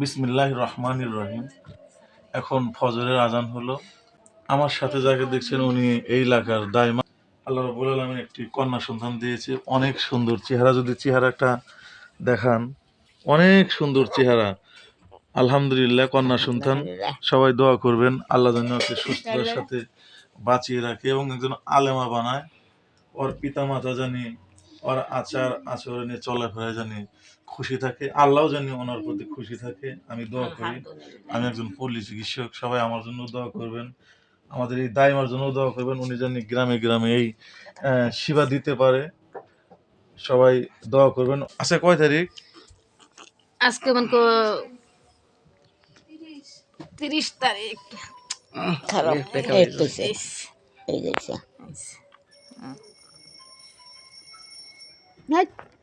বিসমিল্লাহ রহমানির রহিম। এখন ফজরের আজান হলো। আমার সাথে যাকে দেখছেন উনি এই এলাকার দায়মা আল্লাহ রবুল আলমিন একটি কন্যা সন্তান দিয়েছে। অনেক সুন্দর চেহারা। যদি চেহারাটা দেখান, অনেক সুন্দর চেহারা। আলহামদুলিল্লাহ, কন্যা সন্তান। সবাই দোয়া করবেন। আল্লাহ যেন ওকে সুস্থতার সাথে বাঁচিয়ে রাখে এবং একজন আলেমা বানায়। ওর পিতা মাতা জানি ওর আচার আচরণে চলাফেরা জানি খুশি থাকে আল্লাহ জানি ওনার প্রতি খুশি থাকে আমি দোয়া করি। আমি একজন পল্লী চিকিৎসক সবাই আমার জন্য দোয়া করবেন। আমাদের এই দাইমার জন্য দোয়া করবেন উনি জানি গ্রামে গ্রামে এই সেবা দিতে পারে। সবাই দোয়া করবেন। আচ্ছা কয় তারিখ? আজকে মনে কর তিরিশ তারিখ। খারাপ এই তো সে এই দেখছে